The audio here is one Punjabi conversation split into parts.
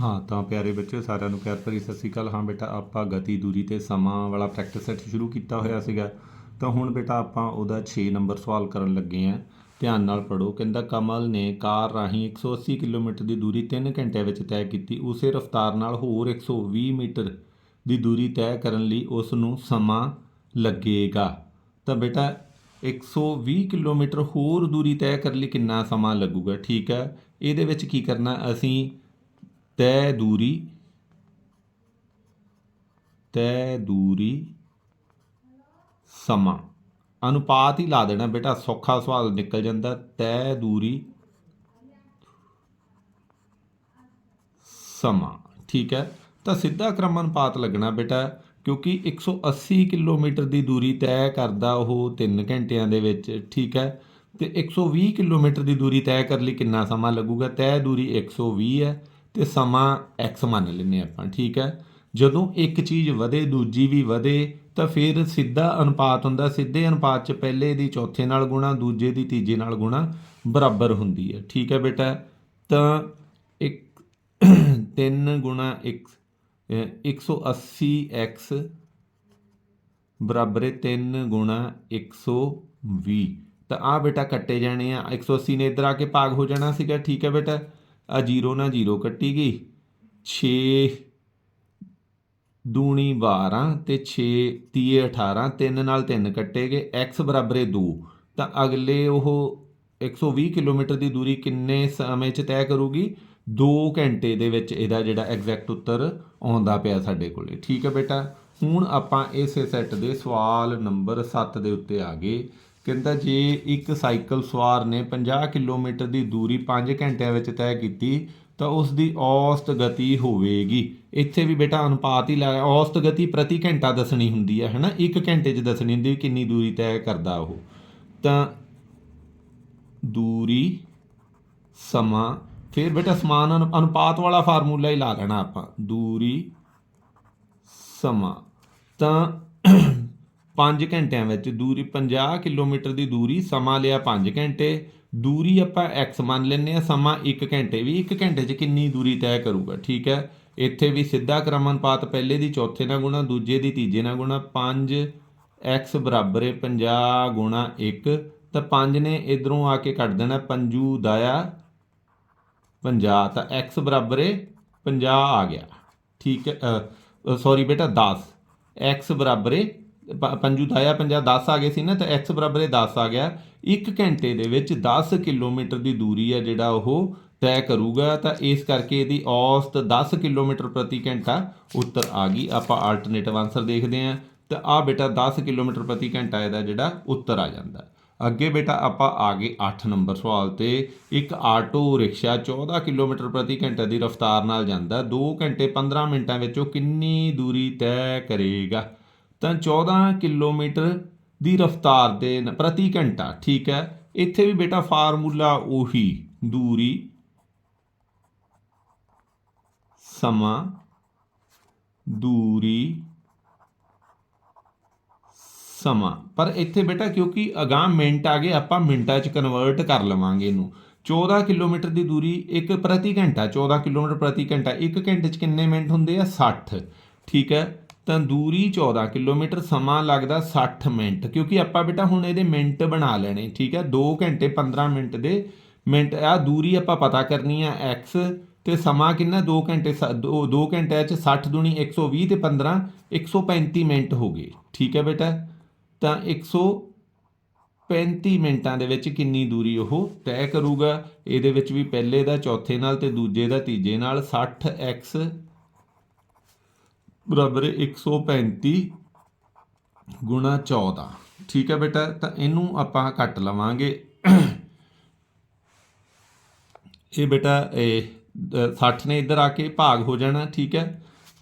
ਹਾਂ, ਤਾਂ ਪਿਆਰੇ ਬੱਚਿਓ ਸਾਰਿਆਂ ਨੂੰ ਪਿਆਰ ਭਰੀ ਸਤਿ ਸ਼੍ਰੀ ਅਕਾਲ। ਹਾਂ ਬੇਟਾ, ਆਪਾਂ ਗਤੀ, ਦੂਰੀ ਤੇ ਸਮਾਂ ਵਾਲਾ ਪ੍ਰੈਕਟਿਸ ਸੈੱਟ ਸ਼ੁਰੂ ਕੀਤਾ ਹੋਇਆ ਸੀਗਾ। ਤਾਂ ਹੁਣ ਬੇਟਾ, ਆਪਾਂ ਉਹਦਾ 6 ਨੰਬਰ ਸਵਾਲ ਕਰਨ ਲੱਗੇ ਆਂ ਧਿਆਨ ਨਾਲ ਪੜੋ ਕਹਿੰਦਾ, ਕਮਲ ਨੇ ਕਾਰ ਰਾਹੀਂ 180 ਕਿਲੋਮੀਟਰ ਦੀ ਦੂਰੀ 3 ਘੰਟਿਆਂ ਵਿੱਚ ਤੈਅ ਕੀਤੀ। ਉਸੇ ਰਫ਼ਤਾਰ ਨਾਲ ਹੋਰ 120 ਮੀਟਰ ਦੀ ਦੂਰੀ ਤੈਅ ਕਰਨ ਲਈ ਉਸ ਨੂੰ ਸਮਾਂ ਲੱਗੇਗਾ। ਤਾਂ ਬੇਟਾ 120 ਕਿਲੋਮੀਟਰ ਹੋਰ ਦੂਰੀ ਤੈਅ ਕਰਨ ਲਈ ਕਿੰਨਾ ਸਮਾਂ ਲੱਗੂਗਾ? ਠੀਕ ਹੈ। ਇਹਦੇ ਵਿੱਚ ਕੀ ਕਰਨਾ? ਅਸੀਂ ਤੈਅ ਦੂਰੀ ਤੈਅ ਦੂਰੀ ਸਮਾਂ। ਅਨੁਪਾਤ ਹੀ ਲਾ ਦੇਣਾ ਬੇਟਾ, ਸੌਖਾ ਸਵਾਲ ਨਿਕਲ ਜਾਂਦਾ। ਤੈਅ ਦੂਰੀ ਸਮਾਂ, ਠੀਕ ਹੈ? ਤਾਂ ਸਿੱਧਾ ਕ੍ਰਮ ਅਨੁਪਾਤ ਲੱਗਣਾ ਬੇਟਾ, ਕਿਉਂਕਿ 180 ਕਿਲੋਮੀਟਰ ਦੀ ਦੂਰੀ ਤੈਅ ਕਰਦਾ ਉਹ 3 ਘੰਟਿਆਂ ਦੇ ਵਿੱਚ, ਠੀਕ ਹੈ? ਤੇ 120 ਕਿਲੋਮੀਟਰ ਦੀ ਦੂਰੀ ਤੈਅ ਕਰਨ ਲਈ ਕਿੰਨਾ ਸਮਾਂ ਲੱਗੂਗਾ? ਤੈਅ ਦੂਰੀ 120 ਹੈ। ਤੇ ਸਮਾਂ x ਮੰਨ ਲੈਂਦੇ ਆਪਾਂ, ਠੀਕ ਹੈ? ਜਦੋਂ ਇੱਕ ਚੀਜ਼ ਵਧੇ, ਦੂਜੀ ਵੀ ਵਧੇ, ਤਾਂ ਫਿਰ ਸਿੱਧਾ ਅਨੁਪਾਤ ਹੁੰਦਾ, ਸਿੱਧੇ ਅਨੁਪਾਤ 'ਚ ਪਹਿਲੇ ਦੀ ਚੌਥੇ ਨਾਲ ਗੁਣਾ, ਦੂਜੇ ਦੀ ਤੀਜੇ ਨਾਲ ਗੁਣਾ ਬਰਾਬਰ ਹੁੰਦੀ ਹੈ, ਠੀਕ ਹੈ ਬੇਟਾ? ਤਾਂ ਇੱਕ 3 ਗੁਣਾ 1 180x ਬਰਾਬਰ ਹੈ 3 ਗੁਣਾ 120 ਤਾਂ ਆ ਬੇਟਾ ਕੱਟੇ ਜਾਣੇ ਆ 180 ਨੇ ਇਧਰ ਆ ਕੇ ਭਾਗ ਹੋ ਜਾਣਾ ਸੀਗਾ, ਠੀਕ ਹੈ ਬੇਟਾ? ਆ 0 ਨਾਲ ਜੀਰੋ ਕੱਟੀ ਗਈ। 6 ਦੂਣੀ 12 ਤੇ 6 ਤੀਏ 18 3 ਨਾਲ 3 ਕੱਟੇ ਗਏ। X ਬਰਾਬਰ ਹੈ 2 ਤਾਂ ਅਗਲੇ ਉਹ 120 ਕਿਲੋਮੀਟਰ ਦੀ ਦੂਰੀ ਕਿੰਨੇ ਸਮੇਂ 'ਚ ਤੈਅ ਕਰੂਗੀ? 2 ਘੰਟੇ ਦੇ ਵਿੱਚ ਇਹਦਾ ਜਿਹੜਾ ਐਗਜ਼ੈਕਟ ਉੱਤਰ ਆਉਂਦਾ ਪਿਆ ਸਾਡੇ ਕੋਲੇ। ਠੀਕ ਹੈ ਬੇਟਾ? ਹੁਣ ਆਪਾਂ ਇਸੇ ਸੈੱਟ ਦੇ ਸਵਾਲ ਨੰਬਰ 7 ਦੇ ਉੱਤੇ ਆ ਗਏ। ਕਹਿੰਦਾ ਜੇ ਇੱਕ ਸਾਈਕਲ ਸਵਾਰ ਨੇ 50 ਕਿਲੋਮੀਟਰ ਦੀ ਦੂਰੀ 5 ਘੰਟਿਆਂ ਵਿੱਚ ਤੈਅ ਕੀਤੀ, ਤਾਂ ਉਸ ਦੀ ਔਸਤ ਗਤੀ ਹੋਵੇਗੀ। ਇੱਥੇ ਵੀ ਬੇਟਾ ਅਨੁਪਾਤ ਹੀ ਲਾਇਆ ਔਸਤ ਗਤੀ ਪ੍ਰਤੀ ਘੰਟਾ ਦੱਸਣੀ ਹੁੰਦੀ ਹੈ, ਹੈਨਾ? 1 ਘੰਟੇ 'ਚ ਦੱਸਣੀ ਹੁੰਦੀ ਕਿੰਨੀ ਦੂਰੀ ਤੈਅ ਕਰਦਾ ਉਹ। ਤਾਂ ਦੂਰੀ, ਸਮਾਂ, ਫਿਰ ਬੇਟਾ ਸਮਾਨ ਅਨੁ- ਅਨੁਪਾਤ ਵਾਲਾ ਫਾਰਮੂਲਾ ਹੀ ਲਾ ਲੈਣਾ ਆਪਾਂ। ਦੂਰੀ, ਸਮਾਂ। ਤਾਂ 5 ਘੰਟਿਆਂ ਵਿੱਚ ਦੂਰੀ 50 ਕਿਲੋਮੀਟਰ ਦੀ ਦੂਰੀ, ਸਮਾਂ ਲਿਆ 5 ਘੰਟੇ। ਦੂਰੀ ਆਪਾਂ x ਮੰਨ ਲੈਂਦੇ ਆ ਸਮਾਂ 1 ਘੰਟੇ। ਵੀ 1 ਘੰਟੇ 'ਚ ਕਿੰਨੀ ਦੂਰੀ ਤੈਅ ਕਰੂਗਾ, ਠੀਕ ਹੈ? ਇੱਥੇ ਵੀ ਸਿੱਧਾ ਕ੍ਰਮ ਅਨੁਪਾਤ ਪਹਿਲੇ ਦੀ, ਚੌਥੇ ਨਾਲ ਗੁਣਾ, ਦੂਜੇ ਦੀ, ਤੀਜੇ ਨਾਲ ਗੁਣਾ 5 x ਬਰਾਬਰ ਹੈ 50 ਗੁਣਾ 1 ਤਾਂ 5 ਨੇ ਇਧਰੋਂ ਆ ਕੇ ਕੱਢ ਦੇਣਾ, ਪੰਜੂ ਦਾਇਆ 50 ਤਾਂ x ਬਰਾਬਰ ਹੈ 50 ਆ ਗਿਆ, ਠੀਕ ਹੈ? ਸੌਰੀ ਬੇਟਾ 10 x ਬਰਾਬਰ ਹੈ ਪੰਜੂ ਦਾਇਆ 50 10 ਆ ਗਏ ਸੀ ਨਾ, ਤਾਂ x ਬਰਾਬਰ ਹੈ 10 ਆ ਗਿਆ। 1 ਘੰਟੇ ਦੇ ਵਿੱਚ 10 ਕਿਲੋਮੀਟਰ ਦੀ ਦੂਰੀ ਹੈ ਜਿਹੜਾ ਉਹ ਤੈਅ ਕਰੂਗਾ, ਤਾਂ ਇਸ ਕਰਕੇ ਇਹਦੀ ਔਸਤ 10 ਕਿਲੋਮੀਟਰ ਪ੍ਰਤੀ ਘੰਟਾ ਉੱਤਰ ਆ ਗਈ। ਆਪਾਂ ਆਲਟਰਨੇਟਿਵ ਆਨਸਰ ਦੇਖਦੇ ਹਾਂ, ਤਾਂ ਆ ਬੇਟਾ 10 ਕਿਲੋਮੀਟਰ ਪ੍ਰਤੀ ਘੰਟਾ ਇਹਦਾ ਜਿਹੜਾ ਉੱਤਰ ਆ ਜਾਂਦਾ। ਅੱਗੇ ਬੇਟਾ ਆਪਾਂ ਆ ਗਏ 8 ਨੰਬਰ ਸਵਾਲ ਤੇ। ਇੱਕ ਆਟੋ ਰਿਕਸ਼ਾ 14 ਕਿਲੋਮੀਟਰ ਪ੍ਰਤੀ ਘੰਟੇ ਦੀ ਰਫ਼ਤਾਰ ਨਾਲ ਜਾਂਦਾ। 2 ਘੰਟੇ 15 ਮਿੰਟਾਂ ਵਿੱਚ ਉਹ ਕਿੰਨੀ ਦੂਰੀ ਤੈਅ ਕਰੇਗਾ? ਤਾਂ 14 ਕਿਲੋਮੀਟਰ ਦੀ ਰਫ਼ਤਾਰ 'ਤੇ ਪ੍ਰਤੀ ਘੰਟਾ, ਠੀਕ ਹੈ? ਇੱਥੇ ਵੀ ਬੇਟਾ ਫਾਰਮੂਲਾ ਉਹੀ, ਦੂਰੀ, ਸਮਾਂ ਦੂਰੀ, ਸਮਾਂ। ਪਰ ਇੱਥੇ ਬੇਟਾ ਕਿਉਂਕਿ ਅਗਾਂਹ ਮਿੰਟ ਆ ਗਏ, ਆਪਾਂ ਮਿੰਟਾਂ 'ਚ ਕਨਵਰਟ ਕਰ ਲਵਾਂਗੇ ਇਹਨੂੰ। 14 ਕਿਲੋਮੀਟਰ ਦੀ ਦੂਰੀ ਇੱਕ ਪ੍ਰਤੀ ਘੰਟਾ 14 ਕਿਲੋਮੀਟਰ ਪ੍ਰਤੀ ਘੰਟਾ, ਇੱਕ ਘੰਟੇ 'ਚ ਕਿੰਨੇ ਮਿੰਟ ਹੁੰਦੇ ਆ? 60 ਠੀਕ ਹੈ? ਤਾਂ ਦੂਰੀ 14 ਕਿਲੋਮੀਟਰ, ਸਮਾਂ ਲੱਗਦਾ 60 ਮਿੰਟ, ਕਿਉਂਕਿ ਆਪਾਂ ਬੇਟਾ ਹੁਣ ਇਹਦੇ ਮਿੰਟ ਬਣਾ ਲੈਣੇ, ਠੀਕ ਹੈ? 2 ਘੰਟੇ 15 ਮਿੰਟ ਦੇ ਮਿੰਟ ਆ ਦੂਰੀ ਆਪਾਂ ਪਤਾ ਕਰਨੀ ਆ x ਤੇ ਸਮਾਂ ਕਿੰਨਾ? 2 ਘੰਟੇ 2 ਘੰਟਿਆਂ 'ਚ 60 ਦੁਣੀ 120 ਤੇ 15 135 ਮਿੰਟ ਹੋ ਗਏ, ਠੀਕ ਹੈ ਬੇਟਾ? ਤਾਂ 135 ਮਿੰਟਾਂ ਦੇ ਵਿੱਚ ਕਿੰਨੀ ਦੂਰੀ ਉਹ ਤੈਅ ਕਰੂਗਾ? ਇਹਦੇ ਵਿੱਚ ਵੀ ਪਹਿਲੇ ਦਾ, ਚੌਥੇ ਨਾਲ ਤੇ ਦੂਜੇ ਦਾ, ਤੀਜੇ ਨਾਲ 60x ਬਰਾਬਰ ਹੈ 135 ਗੁਣਾ 14 ਠੀਕ ਹੈ ਬੇਟਾ ਤਾਂ ਇਹਨੂੰ ਆਪਾਂ ਕੱਟ ਲਵਾਂਗੇ। ਇਹ ਬੇਟਾ ਇਹ ਅ, 60 ਨੇ ਇੱਧਰ ਆ ਕੇ ਭਾਗ ਹੋ ਜਾਣਾ ਠੀਕ ਹੈ?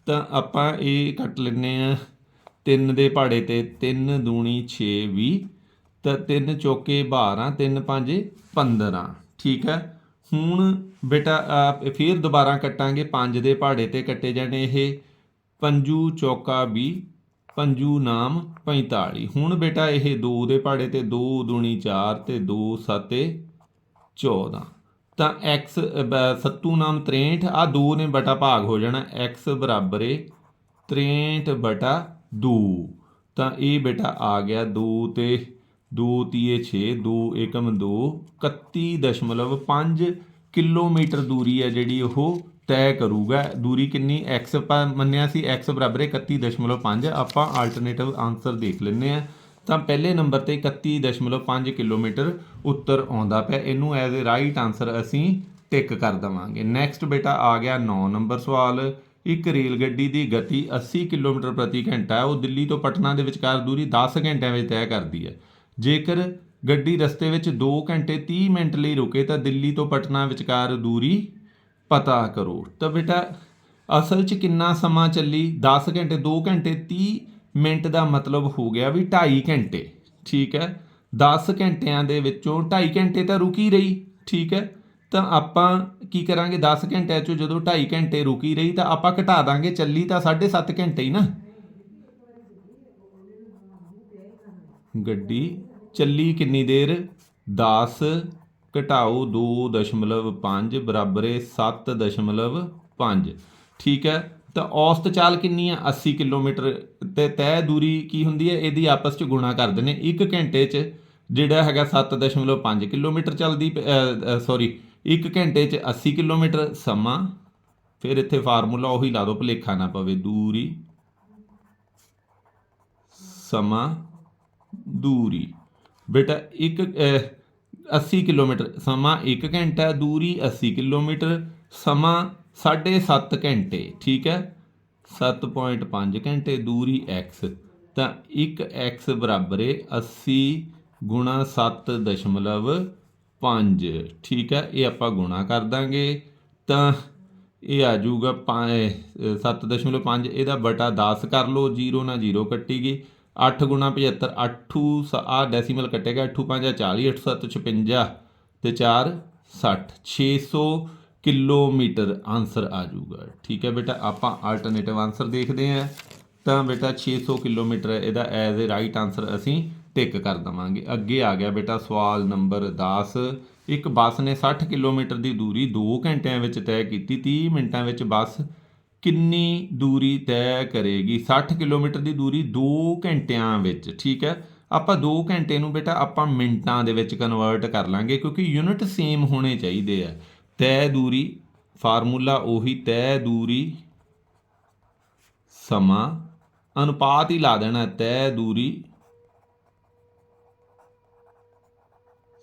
ਤਾਂ ਆਪਾਂ ਇਹ ਕੱਟ ਲੈਨੇ ਆ 3 ਦੇ ਪਹਾੜੇ ਤੇ 3 ਦੂਣੀ 6 20 ਤਾਂ 3 ਚੌਕੇ 12 3 5 15 ਠੀਕ ਹੈ? ਹੁਣ ਬੇਟਾ ਅ, ਫਿਰ ਦੁਬਾਰਾ ਕੱਟਾਂਗੇ। 5 ਦੇ ਪਹਾੜੇ ਤੇ ਕੱਟੇ ਜਾਣੇ ਇਹ। ਪੰਜੂ ਚੌਕਾ 20 ਪੰਜੂ ਨਾਮ 45 ਹੁਣ ਬੇਟਾ ਇਹ 2 ਦੇ ਪਹਾੜੇ ਤੇ 2 ਦੂਣੀ 4 ਤੇ 2 ਸੱਤੇ 14 ਤਾਂ x ਸੱਤੂ ਨਾਮ 63 ਆ 2 ਨੇ ਬਟਾ ਭਾਗ ਹੋ ਜਾਣਾ। x ਬਰਾਬਰ ਏ 63 ਬਟਾ 2 ਤਾਂ ਇਹ ਬੇਟਾ ਆ ਗਿਆ 2 ਤੇ 2 ਤੀਏ 6 2 ਏਕਮ 2 31.5 ਕਿਲੋਮੀਟਰ ਦੂਰੀ ਹੈ ਜਿਹੜੀ ਉਹ ਤੈਅ ਕਰੂਗਾ। ਦੂਰੀ ਕਿੰਨੀ? X ਆਪਾਂ ਮੰਨਿਆ ਸੀ, x ਬਰਾਬਰ ਹੈ 31.5 ਆਪਾਂ ਆਲਟਰਨੇਟਿਵ ਆਨਸਰ ਦੇਖ ਲੈਂਦੇ ਆ ਤਾਂ ਪਹਿਲੇ ਨੰਬਰ ਤੇ 31.5 ਕਿਲੋਮੀਟਰ ਉੱਤਰ ਆਉਂਦਾ ਪਿਆ। ਇਹਨੂੰ ਐਜ਼ ਅ ਰਾਈਟ ਆਨਸਰ ਅਸੀਂ ਟਿਕ ਕਰ ਦਵਾਂਗੇ। ਨੈਕਸਟ ਬੇਟਾ ਆ ਗਿਆ 9 ਨੰਬਰ ਸਵਾਲ। ਇੱਕ ਰੇਲ ਗੱਡੀ ਦੀ ਗਤੀ 80 ਕਿਲੋਮੀਟਰ ਪ੍ਰਤੀ ਘੰਟਾ ਹੈ। ਉਹ ਦਿੱਲੀ ਤੋਂ ਪਟਨਾ ਦੇ ਵਿਚਕਾਰ ਦੂਰੀ 10 ਘੰਟਿਆਂ ਵਿੱਚ ਤੈਅ ਕਰਦੀ ਹੈ। ਜੇਕਰ ਗੱਡੀ ਰਸਤੇ ਵਿੱਚ 2 ਘੰਟੇ 30 ਮਿੰਟ ਲਈ ਰੁਕੇ ਤਾਂ ਦਿੱਲੀ ਤੋਂ ਪਟਨਾ ਵਿਚਕਾਰ ਦੂਰੀ ਪਤਾ ਕਰੋ। ਤਾਂ ਬੇਟਾ, ਅਸਲ 'ਚ ਕਿੰਨਾ ਸਮਾਂ ਚੱਲੀ? 10 ਘੰਟੇ 2 ਘੰਟੇ 30 ਮਿੰਟ ਦਾ ਮਤਲਬ ਹੋ ਗਿਆ ਵੀ 2.5 ਘੰਟੇ, ਠੀਕ ਹੈ? 10 ਘੰਟਿਆਂ ਦੇ ਵਿੱਚੋਂ 2.5 ਘੰਟੇ ਤਾਂ ਰੁਕੀ ਰਹੀ, ਠੀਕ ਹੈ? ਤਾਂ ਆਪਾਂ ਕੀ ਕਰਾਂਗੇ? 10 ਘੰਟਿਆਂ ਚੋਂ ਜਦੋਂ 2.5 ਘੰਟੇ ਰੁਕੀ ਰਹੀ ਤਾਂ ਆਪਾਂ ਘਟਾ ਦਾਂਗੇ, ਚੱਲੀ ਤਾਂ 7.5 ਘੰਟੇ ਹੀ ਨਾ। ਗੱਡੀ ਚੱਲੀ ਕਿੰਨੀ ਦੇਰ? 10 ਘਟਾਓ 2.5 ਬਰਾਬਰ ਹੈ 7.5 ਠੀਕ ਹੈ? ਤਾਂ ਔਸਤ ਚਾਲ ਕਿੰਨੀ ਆ 80 ਕਿਲੋਮੀਟਰ ਤੇ ਤੈਅ ਦੂਰੀ ਕੀ ਹੁੰਦੀ ਹੈ? ਇਹਦੀ ਆਪਸ ਚ ਗੁਣਾ ਕਰਦੇ ਨੇ 1 ਘੰਟੇ ਚ ਜਿਹੜਾ ਹੈਗਾ 7.5 ਕਿਲੋਮੀਟਰ ਚੱਲਦੀ ਸੌਰੀ 1 ਘੰਟੇ ਚ 80 ਕਿਲੋਮੀਟਰ ਸਮਾਂ। ਫਿਰ ਇੱਥੇ ਫਾਰਮੂਲਾ ਉਹੀ ਲਾ ਦਿਓ ਭੁਲੇਖਾ ਨਾ ਪਵੇ। ਦੂਰੀ, ਸਮਾਂ, ਦੂਰੀ। ਬੇਟਾ, ਇੱਕ 80 ਕਿਲੋਮੀਟਰ, ਸਮਾਂ 1 ਘੰਟਾ ਦੂਰੀ 80 ਕਿਲੋਮੀਟਰ, ਸਮਾਂ 7.5 ਘੰਟੇ, ਠੀਕ ਹੈ? 7.5 ਘੰਟੇ, ਦੂਰੀ x ਤਾਂ 1x ਬਰਾਬਰ ਹੈ 80 ਗੁਣਾ 7.5 ਠੀਕ ਹੈ? ਇਹ ਆਪਾਂ ਗੁਣਾ ਕਰ ਦਾਂਗੇ, ਤਾਂ ਇਹ ਆ ਜਾਊਗਾ 7.5 ਇਹਦਾ ਬਟਾ 10 ਕਰ ਲਓ 0 ਨਾਲ 0 ਕੱਟੀ ਗਈ 8 ਗੁਣਾ 75 8 ਆ ਡੈਸੀਮਲ ਕੱਟੇਗਾ 8 5 40 8 7 56 ਤੇ 4 60 600 ਕਿਲੋਮੀਟਰ ਆਨਸਰ ਆ ਜਾਊਗਾ। ਠੀਕ ਹੈ ਬੇਟਾ, ਆਪਾਂ ਆਲਟਰਨੇਟਿਵ ਆਨਸਰ ਦੇਖਦੇ ਹਾਂ। ਤਾਂ ਬੇਟਾ 600 ਕਿਲੋਮੀਟਰ ਇਹਦਾ ਐਜ਼ ਅ ਰਾਈਟ ਆਨਸਰ ਅਸੀਂ ਟਿਕ ਕਰ ਦਵਾਂਗੇ। ਅੱਗੇ ਆ ਗਿਆ ਬੇਟਾ ਸਵਾਲ ਨੰਬਰ 10 ਇੱਕ ਬੱਸ ਨੇ 60 ਕਿਲੋਮੀਟਰ ਦੀ ਦੂਰੀ 2 ਘੰਟਿਆਂ ਵਿੱਚ ਤੈਅ ਕੀਤੀ 30 ਮਿੰਟਾਂ ਵਿੱਚ ਬੱਸ ਕਿੰਨੀ ਦੂਰੀ ਤੈਅ ਕਰੇਗੀ? 60 ਕਿਲੋਮੀਟਰ ਦੀ ਦੂਰੀ 2 ਘੰਟਿਆਂ ਵਿੱਚ, ਠੀਕ ਹੈ? ਆਪਾਂ 2 ਘੰਟੇ ਨੂੰ ਬੇਟਾ ਆਪਾਂ ਮਿੰਟਾਂ ਦੇ ਵਿੱਚ ਕਨਵਰਟ ਕਰ ਲਾਂਗੇ ਕਿਉਂਕਿ ਯੂਨਿਟ ਸੇਮ ਹੋਣੇ ਚਾਹੀਦੇ ਆ। ਤੈਅ ਦੂਰੀ, ਫਾਰਮੂਲਾ ਉਹੀ ਤੈਅ ਦੂਰੀ, ਸਮਾਂ, ਅਨੁਪਾਤ ਹੀ ਲਾ ਦੇਣਾ, ਤੈਅ ਦੂਰੀ,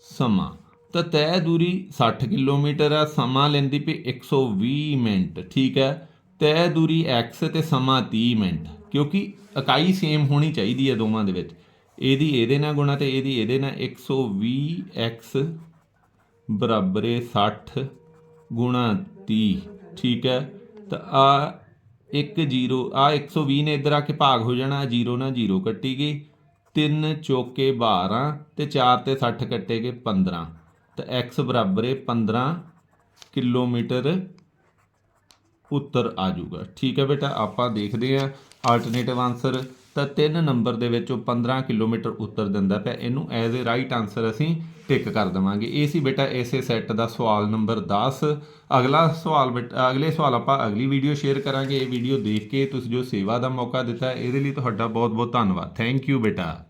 ਸਮਾਂ। ਤਾਂ ਤੈਅ ਦੂਰੀ 60 ਕਿਲੋਮੀਟਰ ਆ, ਸਮਾਂ ਲੈਂਦੀ ਪਈ 120 ਮਿੰਟ, ਠੀਕ ਹੈ? ਤੈਅ ਦੂਰੀ x ਤੇ ਸਮਾਂ 30 ਮਿੰਟ, ਕਿਉਂਕਿ ਇਕਾਈ ਸੇਮ ਹੋਣੀ ਚਾਹੀਦੀ ਹੈ ਦੋਵਾਂ ਦੇ ਵਿੱਚ। ਇਹਦੀ ਇਹਦੇ ਨਾਲ ਗੁਣਾ ਤੇ ਇਹਦੀ ਇਹਦੇ ਨਾਲ 120x ਬਰਾਬਰ ਹੈ 60 ਗੁਣਾ 30 ਠੀਕ ਹੈ? ਤਾਂ ਆ 1 0 ਆ 120 ਨੇ ਇਧਰ ਆ ਕੇ ਭਾਗ ਹੋ ਜਾਣਾ 0 ਨਾਲ 0 ਕੱਟੀ ਗਈ। 3 ਚੌਕੇ 12 ਤੇ 4 ਤੇ 60 ਕੱਟੇ ਗਏ 15 ਤਾਂ x ਬਰਾਬਰ ਹੈ 15 ਕਿਲੋਮੀਟਰ ਉੱਤਰ ਆ ਜਾਊਗਾ। ਠੀਕ ਹੈ ਬੇਟਾ, ਆਪਾਂ ਦੇਖਦੇ ਹਾਂ ਆਲਟਰਨੇਟਿਵ ਆਨਸਰ ਤਾਂ 3 ਨੰਬਰ ਦੇ ਵਿੱਚੋਂ 15 ਕਿਲੋਮੀਟਰ ਉੱਤਰ ਦਿੰਦਾ ਪਿਆ। ਇਹਨੂੰ ਐਜ਼ ਅ ਰਾਈਟ ਆਨਸਰ ਅਸੀਂ ਟਿਕ ਕਰ ਦਵਾਂਗੇ। ਇਹ ਸੀ ਬੇਟਾ ਇਸੇ ਸੈੱਟ ਦਾ ਸਵਾਲ ਨੰਬਰ 10 ਅਗਲਾ ਸਵਾਲ ਬੇਟਾ, ਅਗਲੇ ਸਵਾਲ ਆਪਾਂ ਅਗਲੀ ਵੀਡੀਓ ਸ਼ੇਅਰ ਕਰਾਂਗੇ। ਇਹ ਵੀਡੀਓ ਦੇਖ ਕੇ ਤੁਸੀਂ ਜੋ ਸੇਵਾ ਦਾ ਮੌਕਾ ਦਿੱਤਾ, ਇਹਦੇ ਲਈ ਤੁਹਾਡਾ ਬਹੁਤ ਬਹੁਤ ਧੰਨਵਾਦ। ਥੈਂਕ ਯੂ ਬੇਟਾ।